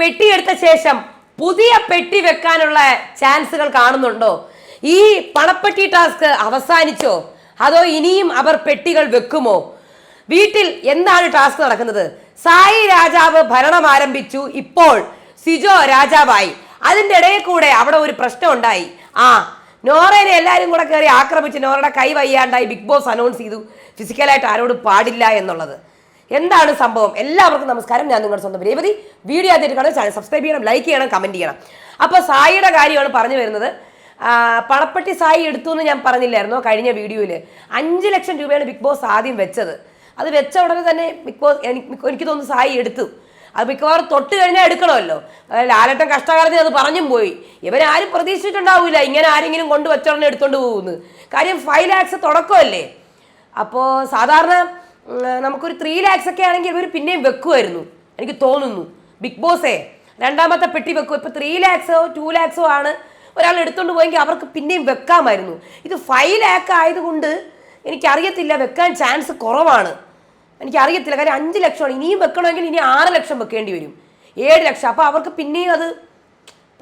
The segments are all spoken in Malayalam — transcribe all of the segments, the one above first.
പെട്ടി എടുത്ത ശേഷം പുതിയ പെട്ടി വെക്കാനുള്ള ചാൻസുകൾ കാണുന്നുണ്ടോ? ഈ പണപ്പെട്ടി ടാസ്ക് അവസാനിച്ചോ? അതോ ഇനിയും അവർ പെട്ടികൾ വെക്കുമോ? വീട്ടിൽ എന്താണ് ടാസ്ക് നടക്കുന്നത്? സായി രാജാവ് ഭരണം ആരംഭിച്ചു. ഇപ്പോൾ സിജോ രാജാവായി. അതിന്റെ ഇടയിൽ കൂടെ അവിടെ ഒരു പ്രശ്നം ഉണ്ടായി. ആ നോറേനെ എല്ലാവരും കൂടെ കയറി ആക്രമിച്ച് നോറയുടെ കൈ വയ്യാണ്ടായി ബിഗ് ബോസ് അനൗൺസ് ചെയ്തു. ഫിസിക്കലായിട്ട് ആരോടും പാടില്ല എന്നുള്ളത്. എന്താണ് സംഭവം? എല്ലാവർക്കും നമസ്കാരം. ഞാൻ നിങ്ങളുടെ സ്വന്തം രേവതി. വീഡിയോ ആദ്യമായിട്ട് കാണുന്ന ചാനൽ സബ്സ്ക്രൈബ് ചെയ്യണം ലൈക്ക് ചെയ്യണം കമന്റ് ചെയ്യണം. അപ്പോൾ സായിയുടെ കാര്യമാണ് പറഞ്ഞു വരുന്നത്. പണപ്പെട്ടി സായി എടുത്തു എന്ന് ഞാൻ പറഞ്ഞില്ലായിരുന്നു കഴിഞ്ഞ വീഡിയോയിൽ അഞ്ച് ലക്ഷം രൂപയാണ് ബിഗ് ബോസ് ആദ്യം വെച്ചത്. അത് വെച്ച ഉടനെ തന്നെ ബിഗ് ബോസ് എനിക്ക് തോന്നുന്നു സായി എടുത്തു. അത് മിക്കവാറും തൊട്ട് കഴിഞ്ഞാൽ എടുക്കണമല്ലോ. ലാലട്ടൻ കഷ്ടകാലത്തിൽ അത് പറഞ്ഞും പോയി. ഇവരാരും പ്രതീക്ഷിച്ചിട്ടുണ്ടാവില്ല ഇങ്ങനെ ആരെങ്കിലും കൊണ്ട് വെച്ചോടനെ എടുത്തോണ്ട് പോകുന്നു. കാര്യം ഫൈവ് ലാക്സ് തുടക്കമല്ലേ? അപ്പോൾ സാധാരണ നമുക്കൊരു ത്രീ ലാക്സ് ഒക്കെ ആണെങ്കിൽ ഇവർ പിന്നെയും വെക്കുമായിരുന്നു എനിക്ക് തോന്നുന്നു. ബിഗ് ബോസേ രണ്ടാമത്തെ പെട്ടി വെക്കും. ഇപ്പോൾ ത്രീ ലാക്സോ ടു ലാക്സോ ആണ് ഒരാൾ എടുത്തുകൊണ്ട് പോയെങ്കിൽ അവർക്ക് പിന്നെയും വെക്കാമായിരുന്നു. ഇത് ഫൈവ് ലാക്ക് ആയതുകൊണ്ട് എനിക്കറിയത്തില്ല വെക്കാൻ ചാൻസ് കുറവാണ്. എനിക്കറിയത്തില്ല കാര്യം അഞ്ച് ലക്ഷമാണ് ഇനിയും വെക്കണമെങ്കിൽ ഇനി ആറ് ലക്ഷം വെക്കേണ്ടി വരും. ഏഴ് ലക്ഷം. അപ്പോൾ അവർക്ക് പിന്നെയും അത്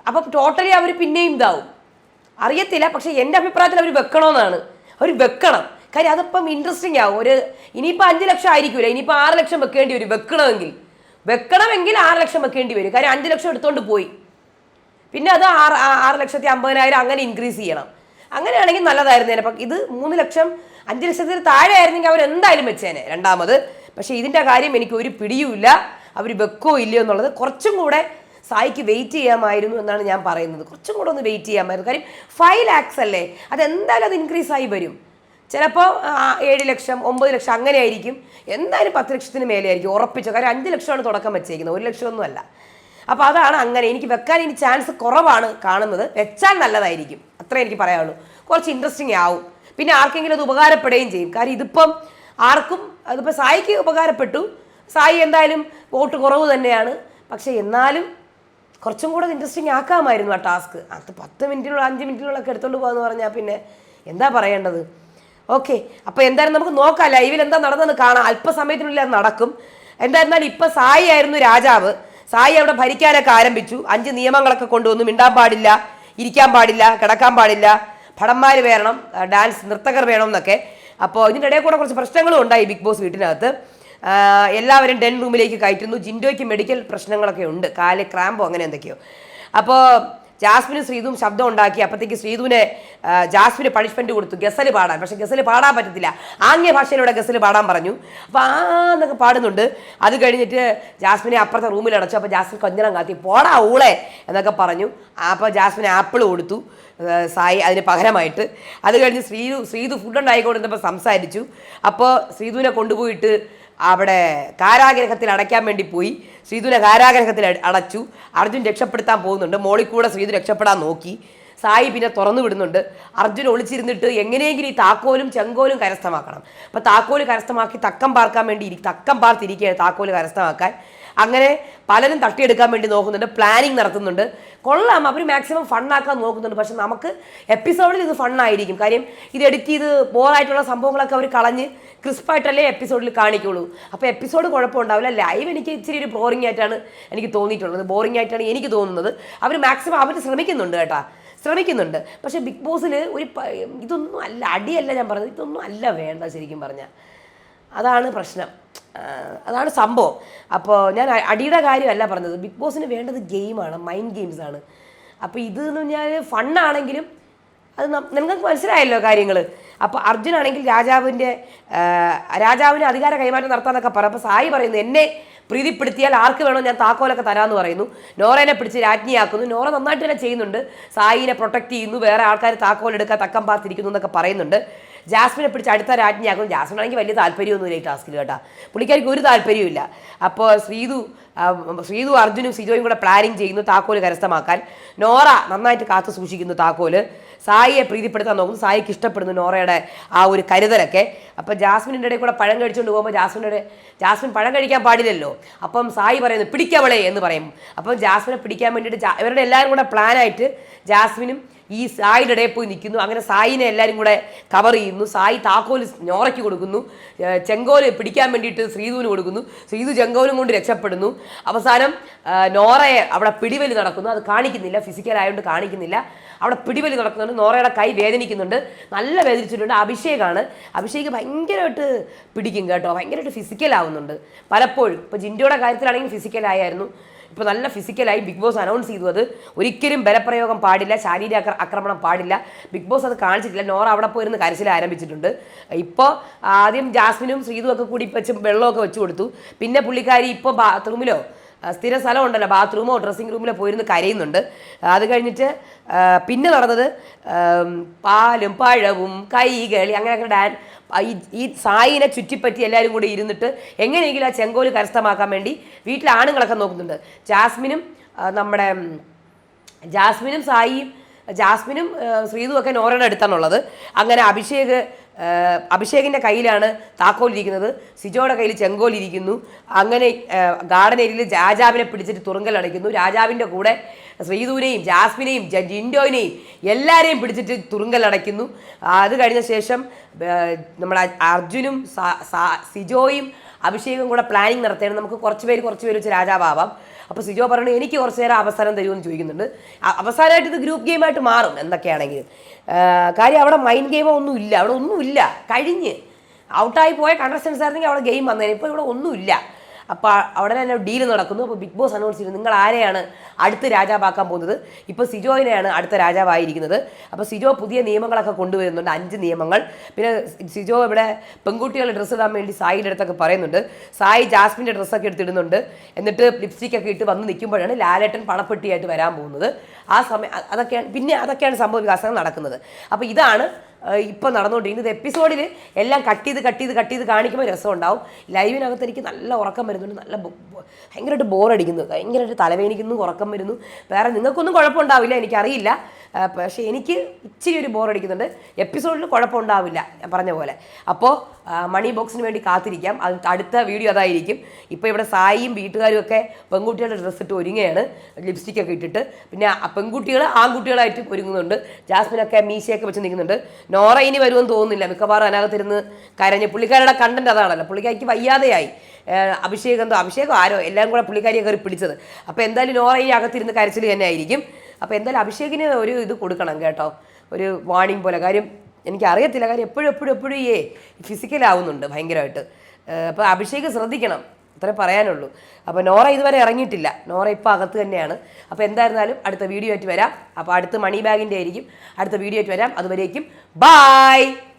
അപ്പം ടോട്ടലി അവർ പിന്നെയും ഇതാവും. അറിയത്തില്ല പക്ഷെ എന്റെ അഭിപ്രായത്തിൽ അവർ വെക്കണമെന്നാണ്. അവർ വെക്കണം. കാര്യം അതിപ്പം ഇൻട്രസ്റ്റിംഗ് ആവും. ഒരു ഇനിയിപ്പോൾ അഞ്ച് ലക്ഷം ആയിരിക്കില്ല ഇനിയിപ്പോൾ ആറ് ലക്ഷം വെക്കേണ്ടി വരും. വെക്കണമെങ്കിൽ. വെക്കണമെങ്കിൽ ആറ് ലക്ഷം വെക്കേണ്ടി വരും. കാര്യം അഞ്ച് ലക്ഷം എടുത്തുകൊണ്ട് പോയി. പിന്നെ അത് ആറ് ആറ് ലക്ഷത്തി അമ്പതിനായിരം അങ്ങനെ ഇൻക്രീസ് ചെയ്യണം. അങ്ങനെയാണെങ്കിൽ നല്ലതായിരുന്നു അപ്പം ഇത് മൂന്ന് ലക്ഷം അഞ്ച് ലക്ഷത്തിന് താഴെ ആയിരുന്നെങ്കിൽ അവർ എന്തായാലും വെച്ചേനെ. രണ്ടാമത് പക്ഷേ ഇതിന്റെ കാര്യം എനിക്ക് ഒരു പിടിയുമില്ല അവർ വെക്കോ ഇല്ലയോ എന്നുള്ളത് കുറച്ചും കൂടെ സായിക്ക് വെയിറ്റ് ചെയ്യാമായിരുന്നു എന്നാണ് ഞാൻ പറയുന്നത്. കുറച്ചും കൂടെ ഒന്ന് വെയിറ്റ് ചെയ്യാമായിരുന്നു. കാര്യം ഫൈവ് ലാക്സ് അല്ലേ? അതെന്തായാലും അത് ഇൻക്രീസ് ആയി വരും. ചിലപ്പോൾ ഏഴ് ലക്ഷം ഒമ്പത് ലക്ഷം അങ്ങനെ ആയിരിക്കും എന്തായാലും പത്ത് ലക്ഷത്തിന് മേലെ ആയിരിക്കും ഉറപ്പിച്ചു. കാര്യം അഞ്ച് ലക്ഷമാണ് തുടക്കം വെച്ചേക്കുന്നത്. ഒരു ലക്ഷമൊന്നും അല്ല. അപ്പോൾ അതാണ് അങ്ങനെ. എനിക്ക് വെക്കാൻ ഇനി ചാൻസ് കുറവാണ് കാണുന്നത്. വെച്ചാൽ നല്ലതായിരിക്കും. അത്രേ എനിക്ക് പറയാനുള്ളൂ. കുറച്ച് ഇൻട്രസ്റ്റിംഗ് ആവും. പിന്നെ ആർക്കെങ്കിലും അത് ഉപകാരപ്പെടുകയും ചെയ്യും. കാര്യം ഇതിപ്പം ആർക്കും അതിപ്പോൾ സായിക്ക് ഉപകാരപ്പെട്ടു. സായി എന്തായാലും വോട്ട് കുറവ് തന്നെയാണ്. പക്ഷേ എന്നാലും കുറച്ചും കൂടെ ഇൻട്രസ്റ്റിംഗ് ആക്കാമായിരുന്നു ആ ടാസ്ക് അത് പത്ത് മിനിറ്റിലുള്ള അഞ്ച് മിനിറ്റിലുള്ളൊക്കെ എടുത്തുകൊണ്ട് പോകാമെന്ന് പറഞ്ഞാൽ പിന്നെ എന്താ പറയേണ്ടത്? ഓക്കെ അപ്പോൾ എന്തായാലും നമുക്ക് നോക്കാം. ലൈവിൽ എന്താ നടന്നെന്ന് കാണാം. അല്പസമയത്തിനുള്ളിൽ അത് നടക്കും. എന്തായിരുന്നാലും ഇപ്പം സായി ആയിരുന്നു രാജാവ്. സായി അവിടെ ഭരിക്കാനൊക്കെ ആരംഭിച്ചു. അഞ്ച് നിയമങ്ങളൊക്കെ കൊണ്ടുവന്നു. മിണ്ടാൻ പാടില്ല ഇരിക്കാൻ പാടില്ല കിടക്കാൻ പാടില്ല. ഭടന്മാർ വേണം ഡാൻസ് നൃത്തകർ വേണം എന്നൊക്കെ അപ്പോൾ ഇതിന്റെ ഇടയിൽ കൂടെ കുറച്ച് പ്രശ്നങ്ങളും ഉണ്ടായി ബിഗ് ബോസ് വീട്ടിനകത്ത്. എല്ലാവരും ഡെൻ റൂമിലേക്ക് കയറ്റുന്നു. ജിൻഡോയ്ക്ക് മെഡിക്കൽ പ്രശ്നങ്ങളൊക്കെ ഉണ്ട്. കാൽ ക്രാമ്പോ അങ്ങനെ എന്തൊക്കെയോ. അപ്പോൾ ജാസ്മിനും ശ്രീതും ശബ്ദം ഉണ്ടാക്കി അപ്പോഴത്തേക്ക് ശ്രീതുവിനെ ജാസ്മിന് പണിഷ്മെന്റ് കൊടുത്തു. ഗസൽ പാടാൻ. പക്ഷെ ഗസൽ പാടാൻ പറ്റത്തില്ല. ആംഗ്യ ഭാഷയിലൂടെ ഗസൽ പാടാൻ പറഞ്ഞു. അപ്പോൾ ആ എന്നൊക്കെ പാടുന്നുണ്ട്. അത് കഴിഞ്ഞിട്ട് ജാസ്മിനെ അപ്പുറത്തെ റൂമിൽ അടച്ചു. അപ്പോൾ ജാസ്മിൻ കൊഞ്ഞനം കാത്തി. പോടാ ഊളെ എന്നൊക്കെ പറഞ്ഞു. അപ്പോൾ ജാസ്മിന് ആപ്പിൾ കൊടുത്തു. സായി അതിന് പകരമായിട്ട്. അത് കഴിഞ്ഞ് ശ്രീതു ശ്രീതു ഫുഡ് ഉണ്ടായിക്കൊണ്ടിരുന്നപ്പോൾ സംസാരിച്ചു. അപ്പോൾ ശ്രീതുവിനെ കൊണ്ടുപോയിട്ട് അവിടെ കാരാഗ്രഹത്തിൽ അടയ്ക്കാൻ വേണ്ടി പോയി. ശ്രീധുവിനെ കാരാഗ്രഹത്തിൽ അടച്ചു. അർജുൻ രക്ഷപ്പെടുത്താൻ പോകുന്നുണ്ട്. മോളിൽ കൂടെ ശ്രീധു രക്ഷപ്പെടാൻ നോക്കി. സായി പിന്നെ തുറന്നു വിടുന്നുണ്ട്. അർജുൻ ഒളിച്ചിരുന്നിട്ട് എങ്ങനെയെങ്കിലും ഈ താക്കോലും ചെങ്കോലും കരസ്ഥമാക്കണം. അപ്പം താക്കോൽ കരസ്ഥമാക്കി തക്കം പാർക്കാൻ വേണ്ടി ഇരി- തക്കം പാർത്തിരിക്കുകയാണ് താക്കോൽ കരസ്ഥമാക്കാൻ. അങ്ങനെ പലരും തട്ടിയെടുക്കാൻ വേണ്ടി നോക്കുന്നുണ്ട്. പ്ലാനിങ് നടത്തുന്നുണ്ട്. കൊള്ളാം. അവർ മാക്സിമം ഫണ്ണാക്കാൻ നോക്കുന്നുണ്ട്. പക്ഷെ നമുക്ക് എപ്പിസോഡിൽ ഇത് ഫണ്ണായിരിക്കും. കാര്യം ഇത് എഡിറ്റ് ചെയ്ത് ബോറായിട്ടുള്ള സംഭവങ്ങളൊക്കെ അവർ കളഞ്ഞ് ക്രിസ്പായിട്ടല്ലേ എപ്പിസോഡിൽ കാണിക്കുള്ളൂ. അപ്പോൾ എപ്പിസോഡ് കുഴപ്പമുണ്ടാവില്ല. ലൈവ് എനിക്ക് ഇച്ചിരി ഒരു ബോറിംഗ് ആയിട്ടാണ് എനിക്ക് തോന്നിയിട്ടുള്ളത്. ബോറിംഗ് ആയിട്ടാണ് എനിക്ക് തോന്നുന്നത്. അവർ മാക്സിമം അവർ ശ്രമിക്കുന്നുണ്ട് കേട്ടോ. ശ്രമിക്കുന്നുണ്ട്. പക്ഷേ ബിഗ് ബോസിൽ ഒരു ഇതൊന്നും അല്ല അടിയല്ല ഞാൻ പറഞ്ഞത്. ഇതൊന്നും അല്ല വേണ്ട ശരിക്കും പറഞ്ഞാൽ അതാണ് പ്രശ്നം. അതാണ് സംഭവം. അപ്പോൾ ഞാൻ അടിയുടെ കാര്യമല്ല പറഞ്ഞത്. ബിഗ് ബോസിന് വേണ്ടത് ഗെയിമാണ് മൈൻഡ് ഗെയിംസ് ആണ് അപ്പോൾ ഇത് എന്ന് പറഞ്ഞാൽ ഫണ്ണാണെങ്കിലും അത് നിങ്ങൾക്ക് മനസ്സിലായല്ലോ കാര്യങ്ങൾ അപ്പോൾ അർജുനാണെങ്കിൽ രാജാവിന്റെ രാജാവിന് അധികാര കൈമാറ്റം നടത്താമെന്നൊക്കെ പറയും അപ്പോൾ സായി പറയുന്നു എന്നെ പ്രീതിപ്പെടുത്തിയാൽ ആർക്ക് വേണോ ഞാൻ താക്കോലൊക്കെ തരാമെന്ന് പറയുന്നു. നോറേനെ പിടിച്ച് രാജ്ഞിയാക്കുന്നു. നോറ നന്നായിട്ട് തന്നെ ചെയ്യുന്നുണ്ട്. സായിനെ പ്രൊട്ടക്റ്റ് ചെയ്യുന്നു. വേറെ ആൾക്കാർ താക്കോലെടുക്കാൻ തക്കം പാർത്തിരിക്കുന്നു എന്നൊക്കെ പറയുന്നുണ്ട്. ജാസ്മിനെ പിടിച്ച് അടുത്ത രാജ്ഞിയാക്കും. ജാസ്മിൻ ആണെങ്കിൽ വലിയ താല്പര്യമൊന്നുമില്ല ഈ ടാസ്കിൽ കേട്ടോ. പുള്ളിക്കാർക്ക് ഒരു താല്പര്യമില്ല അപ്പോൾ ശ്രീതു ശ്രീതു അർജുനും സിജോയും കൂടെ പ്ലാനിങ് ചെയ്യുന്നു താക്കോൽ കരസ്ഥമാക്കാൻ. നോറ നന്നായിട്ട് കാത്തു സൂക്ഷിക്കുന്നു താക്കോൽ. സായിയെ പ്രീതിപ്പെടുത്താൻ നോക്കുന്നു. സായിക്ക് ഇഷ്ടപ്പെടുന്നു നോറയുടെ ആ ഒരു കരുതലൊക്കെ. അപ്പം ജാസ്മിന്റെ ഇടയിൽ കൂടെ പഴം കഴിച്ചുകൊണ്ട് പോകുമ്പോൾ ജാസ്മിന്റെ ജാസ്മിൻ പഴം കഴിക്കാൻ പാടില്ലല്ലോ. അപ്പം സായി പറയുന്നു പിടിക്കവളെ എന്ന് പറയും. അപ്പം ജാസ്മിനെ പിടിക്കാൻ വേണ്ടിയിട്ട് ഇവരുടെ എല്ലാവരും കൂടെ പ്ലാനായിട്ട് ജാസ്മിനും ഈ സായിയുടെ ഇടയിൽ പോയി നിൽക്കുന്നു. അങ്ങനെ സായിനെ എല്ലാവരും കൂടെ കവർ ചെയ്യുന്നു. സായി താക്കോൽ ഞോറയ്ക്ക് കൊടുക്കുന്നു. ചെങ്കോൽ പിടിക്കാൻ വേണ്ടിയിട്ട് ശ്രീധുവിന് കൊടുക്കുന്നു. ശ്രീധു ചെങ്കോലും കൊണ്ട് രക്ഷപ്പെടുന്നു. അവസാനം നോറയെ അവിടെ പിടിവലി നടക്കുന്നു. അത് കാണിക്കുന്നില്ല. ഫിസിക്കൽ ആയതുകൊണ്ട് കാണിക്കുന്നില്ല. അവിടെ പിടിവലി നടക്കുന്നുണ്ട്. നോറയുടെ കൈ വേദനിക്കുന്നുണ്ട്. നല്ല വേദനിച്ചിട്ടുണ്ട്. അഭിഷേകാണ്. അഭിഷേക് ഭയങ്കരമായിട്ട് പിടിക്കും കേട്ടോ. ഭയങ്കരമായിട്ട് ഫിസിക്കൽ ആവുന്നുണ്ട്. പലപ്പോഴും. ഇപ്പോൾ ജിൻഡോയുടെ കാര്യത്തിലാണെങ്കിൽ ഫിസിക്കൽ ആയിരുന്നു ഇപ്പോൾ നല്ല ഫിസിക്കലായി ബിഗ് ബോസ് അനൗൺസ് ചെയ്തു അത് ഒരിക്കലും ബലപ്രയോഗം പാടില്ല ശാരീരിക ആക്രമണം പാടില്ല. ബിഗ് ബോസ് അത് കാണിച്ചിട്ടില്ല. നോറ അവിടെ പോയിരുന്ന് കരച്ചിൽ ആരംഭിച്ചിട്ടുണ്ട്. ഇപ്പോൾ ആദ്യം ജാസ്മിനും ശ്രീതും ഒക്കെ കൂടി വെച്ച് വെള്ളമൊക്കെ വെച്ച് കൊടുത്തു പിന്നെ പുള്ളിക്കാരി ഇപ്പോൾ ബാത്റൂമിലോ സ്ഥിര സ്ഥലം ഉണ്ടല്ലോ ബാത്റൂമോ ഡ്രസ്സിംഗ് റൂമിലോ പോയിരുന്ന് കരയുന്നുണ്ട്. അത് കഴിഞ്ഞിട്ട് പിന്നെ നടന്നത് പാലും പഴവും കൈകളി അങ്ങനെ ഡാൻ ഈ ഈ സായിനെ ചുറ്റിപ്പറ്റി എല്ലാവരും കൂടി ഇരുന്നിട്ട് എങ്ങനെയെങ്കിലും ആ ചെങ്കോൽ കരസ്ഥമാക്കാൻ വേണ്ടി വീട്ടിലെ ആണുങ്ങളൊക്കെ നോക്കുന്നുണ്ട്. ജാസ്മിനും നമ്മുടെ ജാസ്മിനും സായിയും ജാസ്മിനും ശ്രീതുമൊക്കെ നോറയുടെ അടുത്താണുള്ളത് അങ്ങനെ അഭിഷേക് ആ, അഭിഷേകിന്റെ കയ്യിലാണ് താക്കോലിരിക്കുന്നത് സിജോയുടെ കയ്യിൽ ചെങ്കോലിരിക്കുന്നു അങ്ങനെ ഗാർഡൻ ഏരിയയിൽ രാജാവിനെ പിടിച്ചിട്ട് തുറുങ്കൽ അടയ്ക്കുന്നു. രാജാവിന്റെ കൂടെ ശ്രീദൂരെയും ജാസ്മിനെയും ജിൻഡോയിനെയും എല്ലാവരെയും പിടിച്ചിട്ട് തുറുങ്കൽ അടയ്ക്കുന്നു. അത് കഴിഞ്ഞ ശേഷം നമ്മുടെ അർജുനും സിജോയും അഭിഷേകും കൂടെ പ്ലാനിങ് നടത്തുകയാണ് നമുക്ക് കുറച്ച് പേര് കുറച്ച് പേര് വെച്ച് രാജാവാം അപ്പോൾ സിജോ പറഞ്ഞു എനിക്ക് കുറച്ച് നേരം അവസരം തരുമെന്ന് ചോദിക്കുന്നുണ്ട്. അവസാനമായിട്ട് ഇത് ഗ്രൂപ്പ് ഗെയിമായിട്ട് മാറും എന്തൊക്കെയാണെങ്കിലും. കാര്യം അവിടെ മൈൻഡ് ഗെയിമോ ഒന്നും ഇല്ല. അവിടെ ഒന്നുമില്ല കഴിഞ്ഞ്. ഔട്ടായി പോയ കണ്ടസ്റ്റൻസ് ആയിരുന്നെങ്കിൽ അവിടെ ഗെയിം വന്നേനെ. ഇപ്പോൾ ഇവിടെ ഒന്നുമില്ല അപ്പോൾ അവിടെ തന്നെ ഡീൽ നടക്കുന്നു. അപ്പോൾ ബിഗ് ബോസ് അനൗൺസ് ചെയ്തു നിങ്ങൾ ആരെയാണ് അടുത്ത രാജാവാക്കാൻ പോകുന്നത്? ഇപ്പോൾ സിജോയിനെയാണ് അടുത്ത രാജാവായിരിക്കുന്നത്. അപ്പോൾ സിജോ പുതിയ നിയമങ്ങളൊക്കെ കൊണ്ടുവരുന്നുണ്ട് അഞ്ച് നിയമങ്ങൾ. പിന്നെ സിജോ ഇവിടെ പെൺകുട്ടികളുടെ ഡ്രസ്സ് ഇടാൻ വേണ്ടി സായിയുടെ അടുത്തൊക്കെ പറയുന്നുണ്ട്. സായി ജാസ്മിന്റെ ഡ്രസ്സൊക്കെ എടുത്തിടുന്നുണ്ട്. എന്നിട്ട് ലിപ്സ്റ്റിക് ഒക്കെ ഇട്ട് വന്ന് നിൽക്കുമ്പോഴാണ് ലാലേട്ടൻ പണപ്പെട്ടിയായിട്ട് വരാൻ പോകുന്നത്. ആ സമയം അതൊക്കെയാണ് പിന്നെ അതൊക്കെയാണ് സംഭവ വികാസങ്ങൾ നടക്കുന്നത്. അപ്പോൾ ഇതാണ് ഇപ്പോൾ നടന്നുകൊണ്ടിരിക്കുന്നത് എപ്പിസോഡിൽ എല്ലാം കട്ട് ചെയ്ത് കട്ട് ചെയ്ത് കട്ട് ചെയ്ത് കാണിക്കുമ്പോൾ രസം ഉണ്ടാവും ലൈവിനകത്ത് എനിക്ക് നല്ല ഉറക്കം വരുന്നുണ്ട്. നല്ല ഭയങ്കരമായിട്ട് ബോറടിക്കുന്നു ഭയങ്കരമായിട്ട് തലവേനിക്കുന്നു ഉറക്കം വരുന്നു. വേറെ നിങ്ങൾക്കൊന്നും കുഴപ്പമുണ്ടാവില്ല എനിക്കറിയില്ല. പക്ഷേ എനിക്ക് ഇച്ചിരി ഒരു ബോറടിക്കുന്നുണ്ട് എപ്പിസോഡിൽ കുഴപ്പമുണ്ടാവില്ല ഞാൻ പറഞ്ഞ പോലെ. അപ്പോൾ മണി ബോക്സിന് വേണ്ടി കാത്തിരിക്കാം. അത് അടുത്ത വീഡിയോ അതായിരിക്കും. ഇപ്പോൾ ഇവിടെ സായിയും വീട്ടുകാരും ഒക്കെ പെൺകുട്ടികളുടെ ഡ്രസ്സ് ഇട്ട് ഒരുങ്ങുകയാണ് ലിപ്സ്റ്റിക്കൊക്കെ ഇട്ടിട്ട്. പിന്നെ പെൺകുട്ടികൾ ആൺകുട്ടികളായിട്ട് ഒരുങ്ങുന്നുണ്ട്. ജാസ്മിനൊക്കെ മീശയൊക്കെ വെച്ച് നിൽക്കുന്നുണ്ട്. നോറ ഇനി വരുമെന്ന് തോന്നുന്നില്ല. മിക്കവാറും അതിനകത്തിരുന്ന് കരഞ്ഞ് പുള്ളിക്കാരുടെ കണ്ടന്റ് അതാണല്ലോ. പുള്ളിക്കാരിക്ക് വയ്യാതെയായി. അഭിഷേകം എന്തോ അഭിഷേകം ആരോ എല്ലാം കൂടെ പുള്ളിക്കാരിയെ കയറി പിടിച്ചത്. അപ്പോൾ എന്തായാലും നോറ ഈ അകത്തിരുന്ന് കരച്ചിൽ തന്നെ ആയിരിക്കും അപ്പോൾ എന്തായാലും അഭിഷേകിന് ഒരു ഇത് കൊടുക്കണം കേട്ടോ. ഒരു വാണിംഗ് പോലെ. കാര്യം എനിക്ക് അറിയത്തില്ല കാര്യം എപ്പോഴും എപ്പോഴും എപ്പോഴും ഈ ഫിസിക്കലാവുന്നുണ്ട് ഭയങ്കരമായിട്ട്. അപ്പോൾ അഭിഷേക് ശ്രദ്ധിക്കണം. അത്രേ പറയാനുള്ളൂ. അപ്പോൾ നോറ ഇതുവരെ ഇറങ്ങിയിട്ടില്ല. നോറ ഇപ്പോൾ അകത്ത് തന്നെയാണ്. അപ്പോൾ എന്തായിരുന്നാലും അടുത്ത വീഡിയോ ആയിട്ട് വരാം. അപ്പോൾ അടുത്ത മണി ബാഗിന്റെ ആയിരിക്കും. അടുത്ത വീഡിയോ ആയിട്ട് വരാം. അതുവരേക്കും ബായ്